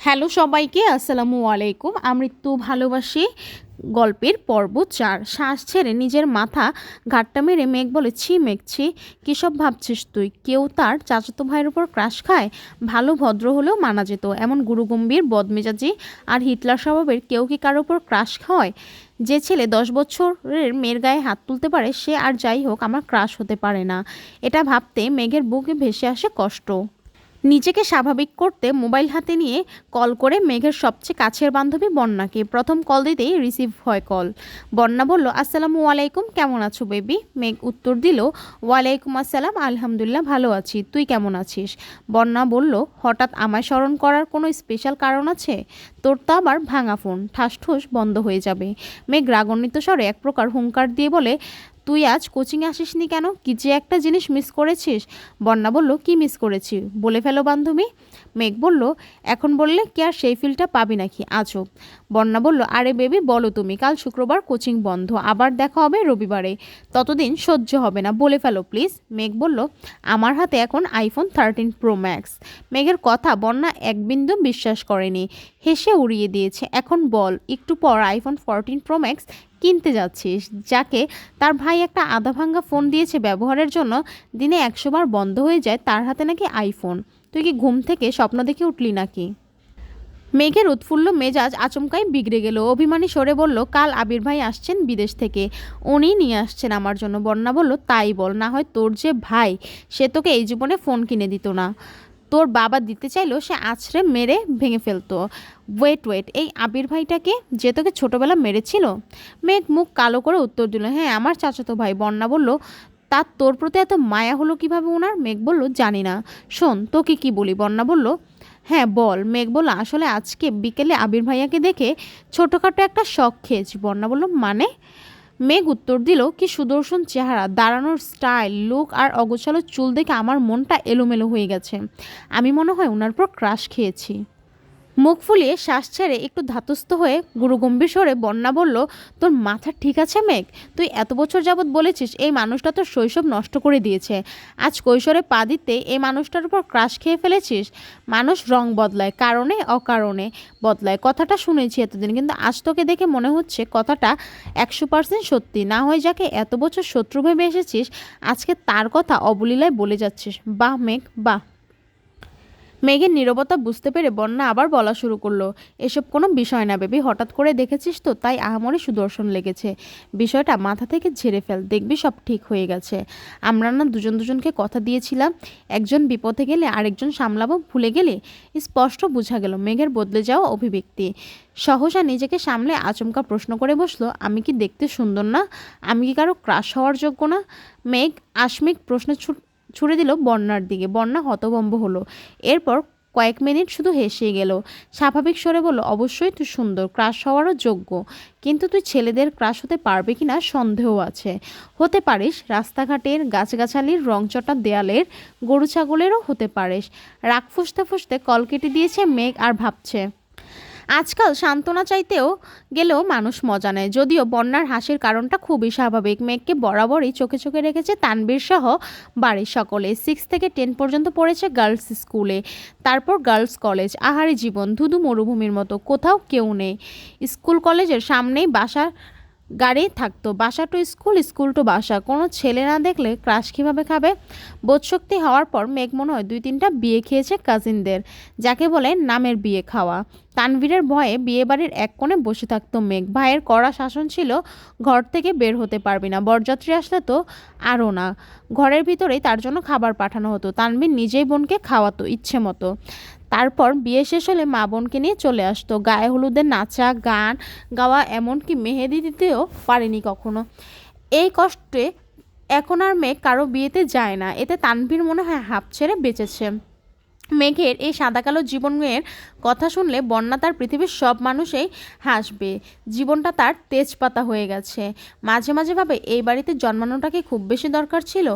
Hello সবাইকে, আসসালামু আলাইকুম। আমৃত্যু ভালোবাসি গল্পের পর্ব চার। শ্বাস ছেড়ে নিজের মাথা ঘাটটা মেরে মেঘ বলে, ছি মেঘ, ছি। কী সব ভাবছিস তুই? কেউ তার চাচাতো ভাইয়ের উপর ক্রাশ খায়? ভালো ভদ্র হলেও মানা যেত। এমন গুরুগম্ভীর, বদমেজাজি আর হিটলার স্বভাবের কেউ কি কারোর উপর ক্রাশ খাওয়ায়? যে ছেলে দশ বছরের মেয়ের গায়ে হাত তুলতে পারে, সে আর যাই হোক, আমার ক্রাশ হতে পারে না। এটা ভাবতে মেঘের বুকে ভেসে আসে কষ্ট। নিজেকে স্বাভাবিক করতে মোবাইল হাতে নিয়ে কল করে মেঘের সবচেয়ে কাছের বান্ধবী বন্যাকে। প্রথম কল দিতেই রিসিভ হয় কল। বন্যা বলল, আসসালামু আলাইকুম, কেমন আছো বেবি? মেঘ উত্তর দিল, ওয়ালাইকুম আসসালাম, আলহামদুলিল্লাহ ভালো আছি, তুই কেমন আছিস? বন্যা বলল, হঠাৎ আমায় স্মরণ করার কোনো স্পেশাল কারণ আছে? তোর তো আবার ভাঙা ফোন ঠাস ঠুস বন্ধ হয়ে যাবে। মেঘ রাগান্বিত স্বরে এক প্রকার হুঙ্কার দিয়ে বলে তুই আজ কোচিংয়ে আসিসনি কেন? কি যে একটা জিনিস মিস করেছিস? বন্যা বলল, কি মিস করেছি? বলে ফেলো বান্ধবী। মেঘ বলল, এখন বললে কি আর সেই ফিলটা পাবি নাকি? আজও বন্যা বলল, আরে বেবি, বলো তুমি, কাল শুক্রবার কোচিং বন্ধ, আবার দেখা হবে রবিবারে। ততদিন সহ্য হবে না, বলে ফেলো প্লিজ। মেঘ বলল, আমার হাতে এখন আইফোন থার্টিন প্রো ম্যাক্স। মেঘের কথা বন্যা এক বিন্দু বিশ্বাস করেনি, হেসে উড়িয়ে দিয়েছে, এখন বল, একটু পর আইফোন ফোরটিন প্রো ম্যাক্স কিনতে যাচ্ছিস। যাকে তার ভাই একটা আধা ভাঙ্গা ফোন দিয়েছে ব্যবহারের জন্য, দিনে একশোবার বন্ধ হয়ে যায় তার হাতে নাকি আইফোন। তুই কি ঘুম থেকে স্বপ্ন দেখে উঠলি নাকি? মেঘের উৎফুল্ল মেজাজ আচমকাই বিগড়ে গেল। অভিমানী সরে বলল, কাল আবির ভাই আসছেন বিদেশ থেকে। উনি নিয়ে আসছেন আমার জন্য। বন্যা বলল, তাই বল, না হয় তোর যে ভাই, সে তোকে এই জীবনে ফোন কিনে দিত না। তোর বাবা দিতে চাইলেও সে আছড়ে মেরে ভেঙে ফেলতো। ওয়েট ওয়েট, এই আবির ভাইটাকে যে তোকে ছোটোবেলা মেরেছিল? মেঘ মুখ কালো করে উত্তর দিল হ্যাঁ আমার চাচাতো ভাই। বন্যা বলল তার তোর প্রতি এত মায়া হলো কীভাবে ওনার মেঘ বলল, জানি না। শোন, তোকে কি বলি? বন্যা বলল হ্যাঁ বল। মেঘ বলল, আসলে আজকে বিকেলে আবির ভাইয়াকে দেখে ছোটোখাটো একটা শখ খেয়েছি। বন্যা বলল মানে? মেঘ উত্তর দিল, কি সুদর্শন চেহারা, দাঁড়ানোর স্টাইল, লুক আর অগোছালো চুল দেখে আমার মনটা এলোমেলো হয়ে গেছে। আমি মনে হয় ওনার পর ক্রাশ খেয়েছি। মুখ ফুলিয়ে শ্বাস ছেড়ে একটু ধাতস্থ হয়ে গুরুগম্ভীর স্বরে বন্যা বলল, তোর মাথা ঠিক আছে মেঘ? তুই এত বছর যাবৎ বলেছিস এই মানুষটা তোর শৈশব নষ্ট করে দিয়েছে। আজ কৈশোরে পা দিতে এই মানুষটার উপর ক্রাশ খেয়ে ফেলেছিস? মানুষ রং বদলায়, কারণে অকারণে। বদলায়, কথাটা শুনেছি এতদিন, কিন্তু আজ তোকে দেখে মনে হচ্ছে কথাটা একশো পার্সেন্ট সত্যি। না হয় যাকে এত বছর শত্রু ভেবে এসেছিস, আজকে তার কথা অবলীলায় বলে যাচ্ছিস। বাহ মেঘ, বাহ। মেঘের নীরবতা বুঝতে পেরে বন্যা আবার বলা শুরু করল। এসব কোনো বিষয় না বেবি, হঠাৎ করে দেখেছিস তো, তাই আহামরি সুদর্শন লেগেছে। বিষয়টা মাথা থেকে ঝেড়ে ফেল, দেখবি সব ঠিক হয়ে গেছে। আমরা না দুজন দুজনকে কথা দিয়েছিলাম, একজন বিপদে গেলে আরেকজন সামলাবো, ভুলে গেলে? স্পষ্ট বোঝা গেল, মেঘের বদলে যাওয়া অভিব্যক্তি। সহসা নিজেকে সামলে আচমকা প্রশ্ন করে বসল, আমি কি দেখতে সুন্দর না? আমি কি কারও ক্রাশ হওয়ার যোগ্য না? মেঘ, আশমিক প্রশ্নের ছুট ছুড়ে দিল বন্যার দিকে। বন্যা হতভম্ব হলো। এরপর কয়েক মিনিট শুধু হেসে গেল। স্বাভাবিক স্বরে বলল, অবশ্যই তুই সুন্দর, ক্রাশ হওয়ারও যোগ্য। কিন্তু তুই ছেলেদের ক্রাশ হতে পারবে কি না সন্দেহ আছে। হতে পারিস, রাস্তাঘাটের গাছগাছালির রংচটা দেয়ালের গরু ছাগলেরও হতে পারিস। রাগ ফুসতে ফুসতে কল কেটে দিয়েছে মেঘ আর ভাবছে। আজকাল সান্ত্বনা চাইতেও গেলেও মানুষ মজা নেয়। যদিও বন্যার হাসির কারণটা খুবই স্বাভাবিক। মেঘকে বরাবরই চোখে চোখে রেখেছে তানবীর সহ বাড়ির সকলে। সিক্স থেকে টেন পর্যন্ত পড়েছে গার্লস স্কুলে তারপর গার্লস কলেজ আহারি জীবন, ধুধু মরুভূমির মতো। কোথাও কেউ নেই। স্কুল, কলেজের সামনেই বাসার গাড়ি থাকতো। বাসা টু স্কুল স্কুল টু বাসা। কোনো ছেলে না দেখলে ক্রাশ কীভাবে খাবে? বোধশক্তি হওয়ার পর মেঘ মনে হয় দুই তিনটা বিয়ে খেয়েছে কাজিনদের, যাকে বলে নামের বিয়ে খাওয়া। তানভীরের ভয়ে বিয়েবাড়ির এক কোণে বসে থাকতো মেঘ। ভাইয়ের কড়া শাসন ছিল, ঘর থেকে বের হতে পারবি না, বরযাত্রী আসলে তো আরও না। ঘরের ভিতরেই তার জন্য খাবার পাঠানো হতো। তানভীর নিজেই বোনকে খাওয়াতো ইচ্ছে মতো। তারপর বিয়ে শেষ হলে মা বোনকে নিয়ে চলে আসতো। গায়ে হলুদের নাচা, গান গাওয়া এমনকি মেহেদি দিতেও পারেনি কখনো। এই কষ্টে এখন আর মেয়ে কারও বিয়েতে যায় না। এতে তানভীর মনে হয় হাঁপ ছেড়ে বেঁচেছে। মেঘের এই সাদা কালো জীবনের কথা শুনলে বন্যা তার পৃথিবীর সব মানুষই হাসবে। জীবনটা তার তেজপাতা হয়ে গেছে। মাঝে মাঝে ভাবে, এই বাড়িতে জন্মানোটা কি খুব বেশি দরকার ছিল?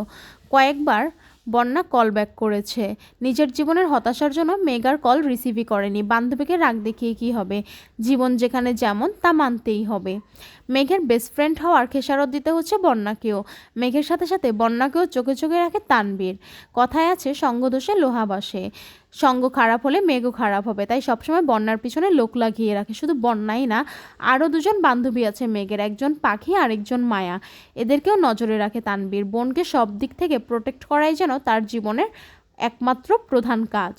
কয়েকবার বন্যা কল ব্যাক করেছে। নিজের জীবনের হতাশার জন্য মেগার কল রিসিভই করেনি। বান্ধবীকে রাগ দেখিয়ে কি হবে? জীবন যেখানে যেমন, তা মানতেই হবে। মেঘের বেস্ট ফ্রেন্ড হওয়ার খেসারত দিতে হচ্ছে বন্যাকেও। মেঘের সাথে সাথে বন্যাকেও চোখে চোখে রাখে তানবীর কথায় আছে সঙ্গদোষে লোহা বাসে। সঙ্গ খারাপ হলে মেঘও খারাপ হবে, তাই সবসময় বন্যার পিছনে লোক লাগিয়ে রাখে। শুধু বন্যাই না, আরও দুজন বান্ধবী আছে মেঘের, একজন পাখি আর একজন মায়া। এদেরকেও নজরে রাখে তানবীর বোনকে সব দিক থেকে প্রোটেক্ট করাই যেন তার জীবনের একমাত্র প্রধান কাজ।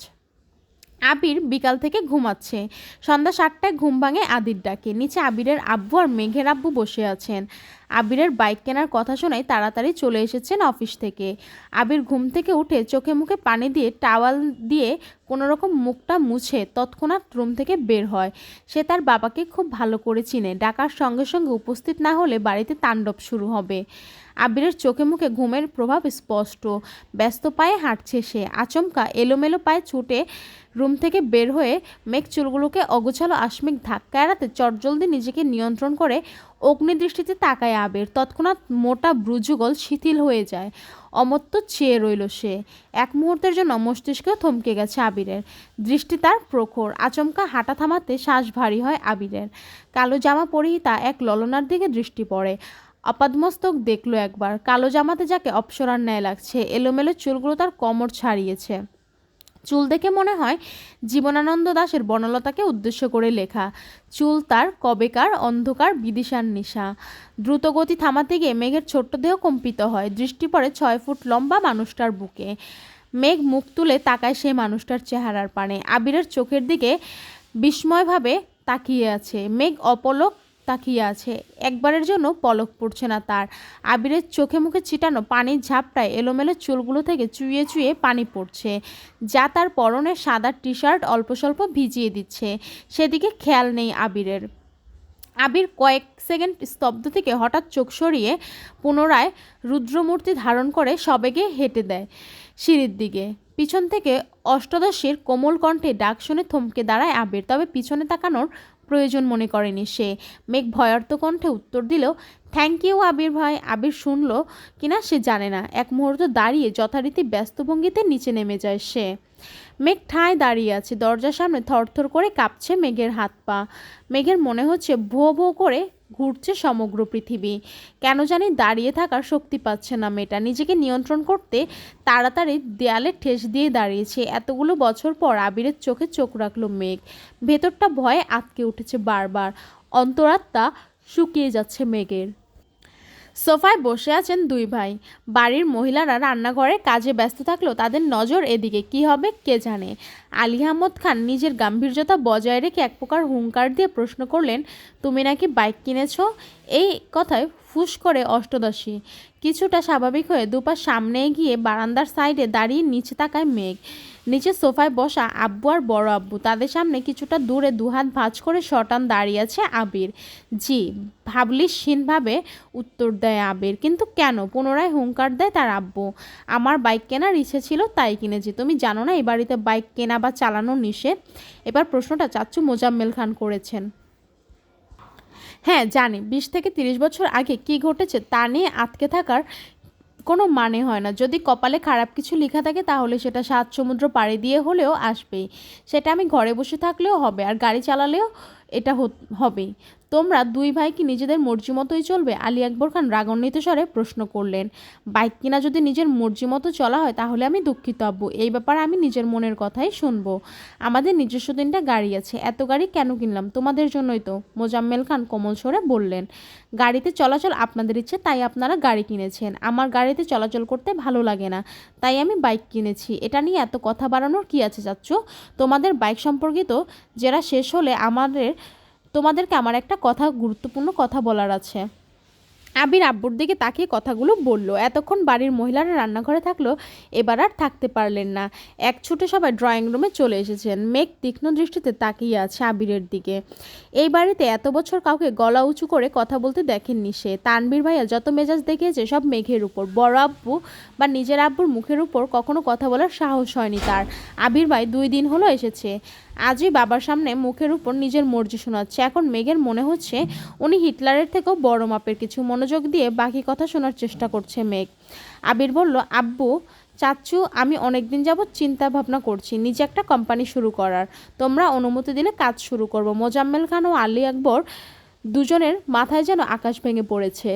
আবির বিকাল থেকে ঘুমাচ্ছে। সন্ধ্যা সাতটায় ঘুম ভাঙে আদির ডাকে নিচে আবিরের আব্বু আর মেঘের আব্বু বসে আছেন। আবিরের বাইক কেনার কথা শোনায় তাড়াতাড়ি চলে এসেছেন অফিস থেকে। আবির ঘুম থেকে উঠে চোখে মুখে পানি দিয়ে টাওয়াল দিয়ে কোনো রকম মুখটা মুছে তৎক্ষণাৎ রুম থেকে বের হয়। সে তার বাবাকে খুব ভালো করে চিনে। ডাকার সঙ্গে সঙ্গে উপস্থিত না হলে বাড়িতে তাণ্ডব শুরু হবে। আবিরের চোখে মুখে ঘুমের প্রভাব স্পষ্ট। ব্যস্ত পায়ে হাঁটছে সে। আচমকা এলোমেলো পায়ে ছুটে রুম থেকে বের হয়ে মেঘ চুলগুলোকে অগোছালো আশ্মিক ধাক্কা এড়াতে চটজলদি নিজেকে নিয়ন্ত্রণ করে অগ্নিদৃষ্টিতে তাকায় আবির। তৎক্ষণাৎ মোটা ব্রুজুগল শিথিল হয়ে যায়। অমত্ত চেয়ে রইল সে। এক মুহূর্তের জন্য মস্তিষ্কেও থমকে গেছে আবিরের। দৃষ্টি তার প্রখর। আচমকা হাঁটা থামাতে শ্বাস ভারী হয় আবিরের। কালো জামা পরিহিতা এক ললনার দিকে দৃষ্টি পড়ে। আপাদমস্তক দেখল একবার। কালো জামাতে যাকে অপসরার ন্যায় লাগছে, এলোমেলো চুলগুলো তার কোমর ছাড়িয়েছে। চুল দেখে মনে হয় জীবনানন্দ দাশের বনলতাকে উদ্দেশ্য করে লেখা। চুল তার কবেকার অন্ধকার বিদিশার নিশা। দ্রুতগতি থামাতে গিয়ে মেঘের ছোট্ট দেহ কম্পিত হয়। দৃষ্টি পড়ে ছয় ফুট লম্বা মানুষটার বুকে। মেঘ মুখ তুলে তাকায় সেই মানুষটার চেহারার পানে। আবিরের চোখের দিকে বিস্ময়ভাবে তাকিয়ে আছে। মেঘ অপলক তাকিয়ে আছে। একবারের জন্য পলক পড়ছে না তার। আবিরের চোখে মুখে ছিটানো পানির ঝাপটায় এলোমেলো চুলগুলো থেকে চুইয়ে চুইয়ে পানি পড়ছে। যা তার পরনে সাদা টি শার্ট অল্প স্বল্প ভিজিয়ে দিচ্ছে। সেদিকে খেয়াল নেই আবিরের। আবির কয়েক সেকেন্ড স্তব্ধ থেকে হঠাৎ চোখ সরিয়ে পুনরায় রুদ্রমূর্তি ধারণ করে সবেগে হেঁটে দেয় সিঁড়ির দিকে। পিছন থেকে অষ্টদশীর কোমল কণ্ঠে ডাক শুনে থমকে দাঁড়ায় আবির। তবে পিছনে তাকানোর প্রয়োজন মনে করেনি সে। মেঘ ভয়ার্থ কণ্ঠে উত্তর দিল থ্যাংক ইউ আবির ভাই। আবির শুনল কিনা সে জানে না। এক মুহূর্ত দাঁড়িয়ে যথারীতি ব্যস্ত ভঙ্গিতে নিচে নেমে যায় সে। মেঘ ঠায় দাঁড়িয়ে আছে। দরজার সামনে থরথর করে কাঁপছে মেঘের হাত পা। মেঘের মনে হচ্ছে ভো ভো করে ঘুরছে সমগ্র পৃথিবী। কেন জানি দাঁড়িয়ে থাকার শক্তি পাচ্ছে না মেয়েটা। নিজেকে নিয়ন্ত্রণ করতে তাড়াতাড়ি দেয়ালে ঠেস দিয়ে দাঁড়িয়েছে। এতগুলো বছর পর আবিরের চোখে চোখ রাখল মেঘ। ভেতরটা ভয়ে আটকে উঠেছে বারবার। অন্তরাত্মা শুকিয়ে যাচ্ছে মেঘের। সোফায় বসে আছেন দুই ভাই। বাড়ির মহিলারা রান্নাঘরে কাজে ব্যস্ত থাকলেও তাদের নজর এদিকে। কি হবে কে জানে? আলী আহমদ খান নিজের গাম্ভীর্যতা বজায় রেখে এক প্রকার হুঙ্কার দিয়ে প্রশ্ন করলেন, তুমি নাকি বাইক কিনেছ? এই কথায় ফুস করে অষ্টদশী। কিছুটা স্বাভাবিক হয়ে দুপা সামনে এগিয়ে বারান্দার সাইডে দাঁড়িয়ে নিচে তাকায় মেঘ। নিচে সোফায় বসা আব্বু আর বড় আব্বু। তাদের সামনে কিছুটা দূরে দুহাত ভাঁজ করে শটান দাঁড়িয়ে আছে আবির। জি ভাবলিসহীনভাবে উত্তর দেয় আবির। কিন্তু কেন? পুনরায় হুঙ্কার দেয় তার আব্বু। আমার বাইক কেনার ইচ্ছে ছিল তাই কিনেছি। তুমি জানো না এই বাড়িতে বাইক কেনা বা চালানো নিষেধ। এবার প্রশ্নটা চাচ্চু মোজাম্মেল খান করেছেন। হ্যাঁ জানি। বিশ থেকে তিরিশ বছর আগে কি ঘটেছে তা নিয়ে আটকে থাকার কোনো মানে হয় না। যদি কপালে খারাপ কিছু লেখা থাকে তাহলে সেটা সাত সমুদ্র পাড়ি দিয়ে হলেও আসবেই। সেটা আমি ঘরে বসে থাকলেও হবে। আর গাড়ি চালালেও এটা হবে। তোমরা দুই ভাই কি নিজেদের মর্জি মতোই চলবে? আলী আকবর খান রাগান্বিত স্বরে প্রশ্ন করলেন, বাইক কিনা যদি নিজের মর্জি মতো চলা হয় তাহলে আমি দুঃখিত আব্বু। এই ব্যাপারে আমি নিজের মনের কথাই শুনব। আমাদের নিজস্ব তিনটা গাড়ি আছে। এত গাড়ি কেন কিনলাম? তোমাদের জন্যই তো। মোজাম্মেল খান কোমল স্বরে বললেন, গাড়িতে চলাচল আপনাদের ইচ্ছে, তাই আপনারা গাড়ি কিনেছেন। আমার গাড়িতে চলাচল করতে ভালো লাগে না, তাই আমি বাইক কিনেছি। এটা নিয়ে এত কথা বাড়ানোর কি আছে চাচ্ছ? তোমাদের বাইক সম্পর্কিত যারা শেষ হলে আমাদের তোমাদেরকে আমার একটা কথা গুরুত্বপূর্ণ কথা বলার আছে। আবির আব্বুর দিকে তাকিয়ে কথাগুলো বলল। এতক্ষণ বাড়ির মহিলারা রান্নাঘরে থাকল, এবার আর থাকতে পারলেন না। এক ছুটে সবাই ড্রয়িং রুমে চলে এসেছেন। মেঘ তীক্ষ্ণ দৃষ্টিতে তাকিয়ে আছে আবিরের দিকে। এই বাড়িতে এত বছর কাউকে গলা উঁচু করে কথা বলতে দেখেননি সে। তানবীর ভাইয়া যত মেজাজ দেখিয়েছে সব মেঘের উপর। বড় আব্বু বা নিজের আব্বুর মুখের উপর কখনো কথা বলার সাহস হয়নি তার। আবির ভাই দুই দিন হলো এসেছে। আজই বাবার সামনে মুখের উপর নিজের মর্জি শোনাচ্ছে। এখন মেঘের মনে হচ্ছে উনি হিটলারের থেকেও বড় মাপের কিছু মনোযোগ দিয়ে বাকি কথা শোনার চেষ্টা করছে মেঘ। আবির বলল, আব্বু চাচ্ছু আমি অনেকদিন যাবৎ চিন্তা ভাবনা করছি, নিজে একটা কোম্পানি শুরু করার। তোমরা অনুমতি দিলে কাজ শুরু করব। মোজাম্মেল খান ও আলী আকবর দুজনের মাথায় যেন আকাশ ভেঙে পড়েছে।